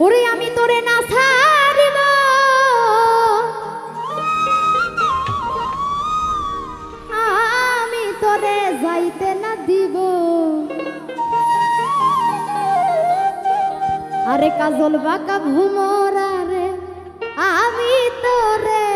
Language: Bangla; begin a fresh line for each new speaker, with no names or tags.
ওরে আমি তোরে না ছাড়িব। আমি তোরে যাইতে না দিব। আরে কাজল বাঁকা ভুমরা রে আমি তোরে